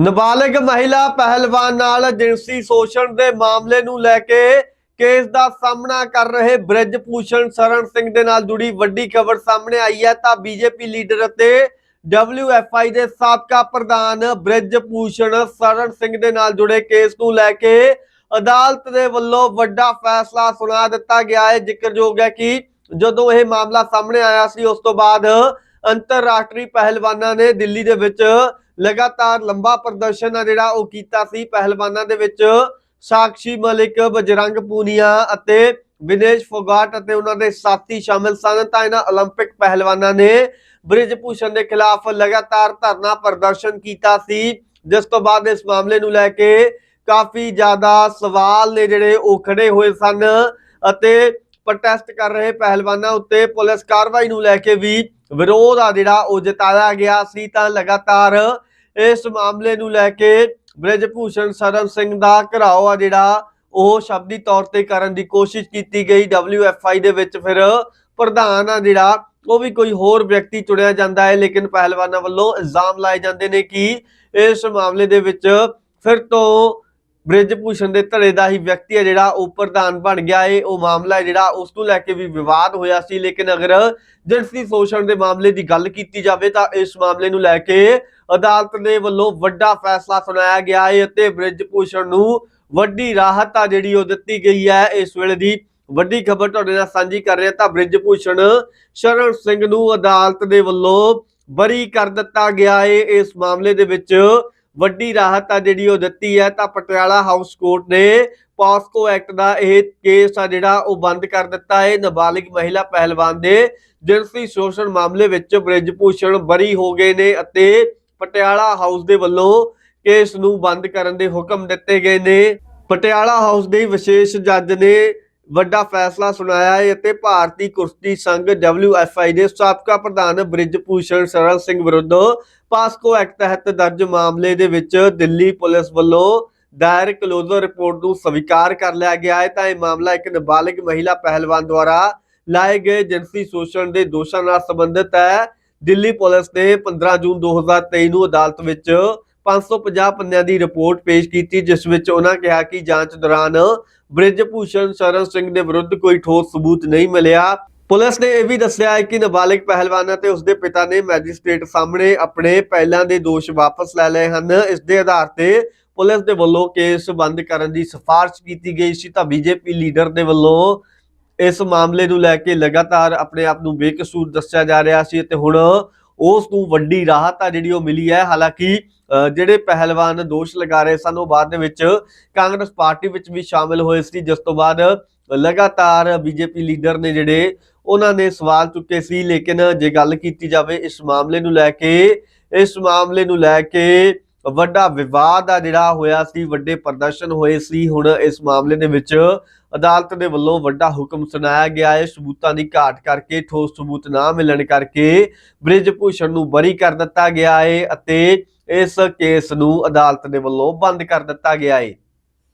ਨਾਬਾਲਗ ਮਹਿਲਾ ਪਹਿਲਵਾਨ ਨਾਲ ਜਿਨਸੀ ਸ਼ੋਸ਼ਣ ਦੇ ਮਾਮਲੇ ਨੂੰ ਲੈ ਕੇ ਕੇਸ ਦਾ ਸਾਹਮਣਾ ਕਰ ਰਹੇ ਬ੍ਰਿਜ ਭੂਸ਼ਣ ਸਰਨ ਸਿੰਘ ਦੇ ਨਾਲ ਜੁੜੀ ਵੱਡੀ ਖਬਰ ਸਾਹਮਣੇ ਆਈ ਹੈ। ਤਾਂ ਬੀਜੇਪੀ ਲੀਡਰ ਅਤੇ WFI ਦੇ ਸਾਬਕਾ ਪ੍ਰਧਾਨ ਬ੍ਰਿਜ ਭੂਸ਼ਣ ਸਰਨ ਸਿੰਘ ਦੇ ਨਾਲ ਜੁੜੇ ਕੇਸ ਨੂੰ ਲੈ ਕੇ ਅਦਾਲਤ ਦੇ ਵੱਲੋਂ ਵੱਡਾ ਫੈਸਲਾ ਸੁਣਾ ਦਿੱਤਾ ਗਿਆ ਹੈ। ਜ਼ਿਕਰਯੋਗ ਹੈ ਕਿ ਜਦੋਂ ਇਹ ਮਾਮਲਾ ਸਾਹਮਣੇ ਆਇਆ ਸੀ, ਉਸ ਤੋਂ ਬਾਅਦ ਅੰਤਰਰਾਸ਼ਟਰੀ ਪਹਿਲਵਾਨਾਂ ਨੇ ਦਿੱਲੀ ਦੇ ਵਿੱਚ ਲਗਾਤਾਰ ਲੰਬਾ ਪ੍ਰਦਰਸ਼ਨ ਆ ਜਿਹੜਾ ਉਹ ਕੀਤਾ ਸੀ ਪਹਿਲਵਾਨਾਂ ਦੇ ਵਿੱਚ ਸਾਕਸ਼ੀ ਮਲਿਕ ਬਜਰੰਗ ਪੂਨੀਆ ਅਤੇ ਵਿਨੇਸ਼ ਫੋਗਾਟ ਅਤੇ ਉਹਨਾਂ ਦੇ ਸਾਥੀ ਸ਼ਾਮਿਲ ਸਨ ਤਾਂ ਇਹਨਾਂ 올림픽 ਪਹਿਲਵਾਨਾਂ ਨੇ ਬ੍ਰਿਜ ਭੂਸ਼ਣ ਦੇ ਖਿਲਾਫ ਲਗਾਤਾਰ ਧਰਨਾ ਪ੍ਰਦਰਸ਼ਨ ਕੀਤਾ ਸੀ ਜਿਸ ਤੋਂ ਬਾਅਦ ਇਸ ਮਾਮਲੇ ਨੂੰ ਲੈ ਕੇ ਕਾਫੀ ਜ਼ਿਆਦਾ ਸਵਾਲ ਨੇ ਜਿਹੜੇ ਉਹ ਖੜੇ ਹੋਏ ਸਨ ਅਤੇ ਪ੍ਰੋਟੈਸਟ ਕਰ ਰਹੇ ਪਹਿਲਵਾਨਾਂ ਉੱਤੇ ਪੁਲਿਸ ਕਾਰਵਾਈ ਨੂੰ ਲੈ ਕੇ ਵੀ ਵਿਰੋਧ ਆ ਜਿਹੜਾ ਉਹ ਜਤਾਇਆ ਗਿਆ ਸੀ ਤਾਂ ਲਗਾਤਾਰ ਇਸ ਮਾਮਲੇ ਨੂੰ ਲੈ ਕੇ ਬ੍ਰਿਜ ਭੂਸ਼ਣ ਸਰਨ ਸਿੰਘ ਦਾ ਘਰਾਓ ਆ ਜਿਹੜਾ, ਉਹ ਸ਼ਬਦੀ ਤੌਰ ਤੇ ਕਰਨ ਦੀ ਕੋਸ਼ਿਸ਼ ਕੀਤੀ ਗਈ। WFI ਦੇ ਵਿੱਚ ਫਿਰ ਪ੍ਰਧਾਨ ਆ ਜਿਹੜਾ, ਉਹ ਵੀ ਕੋਈ ਹੋਰ ਵਿਅਕਤੀ ਚੁਣਿਆ ਜਾਂਦਾ ਹੈ, ਲੇਕਿਨ ਪਹਿਲਵਾਨਾਂ ਵੱਲੋਂ ਇਲਜ਼ਾਮ ਲਾਏ ਜਾਂਦੇ ਨੇ ਕਿ ਇਸ ਮਾਮਲੇ ਦੇ ਵਿੱਚ ਫਿਰ ਤੋਂ ਬ੍ਰਿਜ ਭੂਸ਼ਣ ਦੇ ਧੜੇ ਦਾ ਹੀ ਵਿਅਕਤੀ ਹੈ ਜਿਹੜਾ ਉਹ ਪ੍ਰਧਾਨ ਬਣ ਗਿਆ ਏ। ਉਹ ਮਾਮਲਾ ਹੈ ਜਿਹੜਾ ਉਸ ਨੂੰ ਲੈ ਕੇ ਵੀ ਵਿਵਾਦ ਹੋਇਆ ਸੀ। ਲੇਕਿਨ ਅਗਰ ਜਿਨਸੀ ਸ਼ੋਸ਼ਣ ਦੇ ਮਾਮਲੇ ਦੀ ਗੱਲ ਕੀਤੀ ਜਾਵੇ ਤਾਂ ਇਸ ਮਾਮਲੇ ਨੂੰ ਲੈ ਕੇ ਅਦਾਲਤ ਦੇ ਵੱਲੋਂ ਵੱਡਾ ਫੈਸਲਾ ਸੁਣਾਇਆ ਗਿਆ ਹੈ ਅਤੇ ਬ੍ਰਿਜ ਭੂਸ਼ਣ ਨੂੰ ਵੱਡੀ ਰਾਹਤ ਆ ਜਿਹੜੀ ਉਹ ਦਿੱਤੀ ਗਈ ਹੈ। ਇਸ ਵੇਲੇ ਦੀ ਵੱਡੀ ਖਬਰ ਤੁਹਾਡੇ ਨਾਲ ਸਾਂਝੀ ਕਰ ਰਿਹਾ ਤਾਂ ਬ੍ਰਿਜ ਭੂਸ਼ਣ ਸ਼ਰਨ ਸਿੰਘ ਨੂੰ ਅਦਾਲਤ ਦੇ ਵੱਲੋਂ ਬਰੀ ਕਰ ਦਿੱਤਾ ਗਿਆ ਹੈ ਇਸ ਮਾਮਲੇ ਦੇ ਵਿੱਚ ਵੱਡੀ ਰਾਹਤ ਆ ਜਿਹੜੀ ਉਹ ਦਿੱਤੀ ਹੈ, ਤਾਂ ਪਟਿਆਲਾ ਹਾਊਸ ਕੋਰਟ ਨੇ ਪਾਸਕੋ ਐਕਟ ਦਾ ਇਹ ਕੇਸ ਆ ਜਿਹੜਾ ਉਹ ਬੰਦ ਕਰ ਦਿੱਤਾ। ਹੈ ਨਾਬਾਲਿਗ ਮਹਿਲਾ ਪਹਿਲਵਾਨ ਦੇ ਜਿਨਸੀ ਸ਼ੋਸ਼ਣ ਮਾਮਲੇ ਵਿੱਚ ਬ੍ਰਿਜ ਭੂਸ਼ਣ ਬਰੀ ਹੋ ਗਏ ਨੇ ਅਤੇ ਪਟਿਆਲਾ ਹਾਊਸ ਦੇ ਵੱਲੋਂ ਕੇਸ ਨੂੰ ਬੰਦ ਕਰਨ ਦੇ ਹੁਕਮ ਦਿੱਤੇ ਗਏ ਨੇ। ਪਟਿਆਲਾ ਹਾਊਸ ਦੇ ਵਿਸ਼ੇਸ਼ ਜੱਜ ਨੇ ਵੱਡਾ ਫੈਸਲਾ ਸੁਣਾਇਆ ਹੈ ਅਤੇ ਭਾਰਤੀ ਕੁਸ਼ਤੀ ਸੰਘ WFI ਦੇ ਸਾਬਕਾ ਪ੍ਰਧਾਨ ਬ੍ਰਿਜ ਸਰਲ ਸਿੰਘ ਵਿਰੁੱਧ ਪਾਸਕੋ ਐਕਟ ਤਹਿਤ ਦਰਜ ਮਾਮਲੇ ਦੇ ਵਿੱਚ ਦਿੱਲੀ ਪੁਲਿਸ ਵੱਲੋਂ ਦਾਇਰ ਕਲੋਜ਼ਰ ਰਿਪੋਰਟ ਨੂੰ ਸਵੀਕਾਰ ਕਰ ਲਿਆ ਗਿਆ ਹੈ। ਤਾਂ ਇਹ ਮਾਮਲਾ ਇੱਕ ਨਾਬਾਲਿਗ ਮਹਿਲਾ ਪਹਿਲਵਾਨ ਦੁਆਰਾ ਲਾਏ ਗਏ ਜਿਨਸੀ ਸ਼ੋਸ਼ਣ ਦੇ ਦੋਸ਼ਾਂ ਨਾਲ ਸੰਬੰਧਿਤ ਹੈ। ਦਿੱਲੀ ਪੁਲਿਸ ਨੇ 15 ਜੂਨ 2023 ਨੂੰ ਅਦਾਲਤ ਵਿੱਚ 550 ਪੰਨਿਆਂ ਦੀ ਰਿਪੋਰਟ ਪੇਸ਼ ਕੀਤੀ, ਜਿਸ ਵਿੱਚ ਉਹਨਾਂ ਕਿਹਾ ਕਿ ਜਾਂਚ ਦੌਰਾਨ ਬ੍ਰਿਜ ਭੂਸ਼ਣ ਸ਼ਰਨ ਸਿੰਘ ਦੇ ਵਿਰੁੱਧ ਕੋਈ ਠੋਸ ਸਬੂਤ ਨਹੀਂ ਮਿਲਿਆ। ਪੁਲਿਸ ਨੇ ਇਹ ਵੀ ਦੱਸਿਆ ਹੈ ਕਿ ਨਾਬਾਲਿਗ ਪਹਿਲਵਾਨ ਅਤੇ ਉਸਦੇ ਪਿਤਾ ਨੇ ਮੈਜਿਸਟ੍ਰੇਟ ਸਾਹਮਣੇ ਆਪਣੇ ਪਹਿਲਾਂ ਦੇ ਦੋਸ਼ ਵਾਪਸ ਲੈ ਲਏ ਹਨ। ਇਸ ਦੇ ਆਧਾਰ ਤੇ ਪੁਲਿਸ ਦੇ ਵੱਲੋਂ ਕੇਸ ਬੰਦ ਕਰਨ ਦੀ ਸਿਫਾਰਿਸ਼ ਕੀਤੀ ਗਈ ਸੀ। ਤਾਂ ਬੀਜੇਪੀ ਲੀਡਰ ਦੇ ਵੱਲੋਂ ਇਸ ਮਾਮਲੇ ਨੂੰ ਲੈ ਕੇ ਲਗਾਤਾਰ ਆਪਣੇ ਆਪ ਨੂੰ ਬੇਕਸੂਰ ਦੱਸਿਆ ਜਾ ਰਿਹਾ ਸੀ ਤੇ ਹੁਣ ਉਸ ਨੂੰ ਵੱਡੀ ਰਾਹਤ ਆ ਜਿਹੜੀ ਉਹ ਮਿਲੀ ਹੈ। ਹਾਲਾਂਕਿ ਜਿਹੜੇ ਪਹਿਲਵਾਨ ਦੋਸ਼ ਲਗਾ ਰਹੇ ਸਨ, ਉਹ ਬਾਅਦ ਦੇ ਵਿੱਚ ਕਾਂਗਰਸ ਪਾਰਟੀ ਵਿੱਚ ਵੀ ਸ਼ਾਮਿਲ ਹੋਏ ਸੀ। ਜਿਸ ਤੋਂ ਬਾਅਦ ਲਗਾਤਾਰ ਬੀਜੇਪੀ ਲੀਡਰ ਨੇ ਜਿਹੜੇ, ਉਹਨਾਂ ਨੇ ਸਵਾਲ ਚੁੱਕੇ ਸੀ। ਲੇਕਿਨ ਜੇ ਗੱਲ ਕੀਤੀ ਜਾਵੇ ਇਸ ਮਾਮਲੇ ਨੂੰ ਲੈ ਕੇ, ਇਸ ਮਾਮਲੇ ਨੂੰ ਲੈ ਕੇ ਵੱਡਾ ਵਿਵਾਦ ਆ ਜਿਹੜਾ ਹੋਇਆ ਸੀ, ਵੱਡੇ ਪ੍ਰਦਰਸ਼ਨ ਹੋਏ ਸੀ, ਹੁਣ ਇਸ ਮਾਮਲੇ ਦੇ ਵਿੱਚ ਅਦਾਲਤ ਦੇ ਵੱਲੋਂ ਵੱਡਾ ਹੁਕਮ ਸੁਣਾਇਆ ਗਿਆ ਹੈ। ਸਬੂਤਾਂ ਦੀ ਘਾਟ ਕਰਕੇ, ਠੋਸ ਸਬੂਤ ਨਾ ਮਿਲਣ ਕਰਕੇ ਬ੍ਰਿਜ ਭੂਸ਼ਣ ਨੂੰ ਬਰੀ ਕਰ ਦਿੱਤਾ ਗਿਆ ਹੈ ਅਤੇ ਇਸ ਕੇਸ ਨੂੰ ਅਦਾਲਤ ਦੇ ਵੱਲੋਂ ਬੰਦ ਕਰ ਦਿੱਤਾ ਗਿਆ ਹੈ।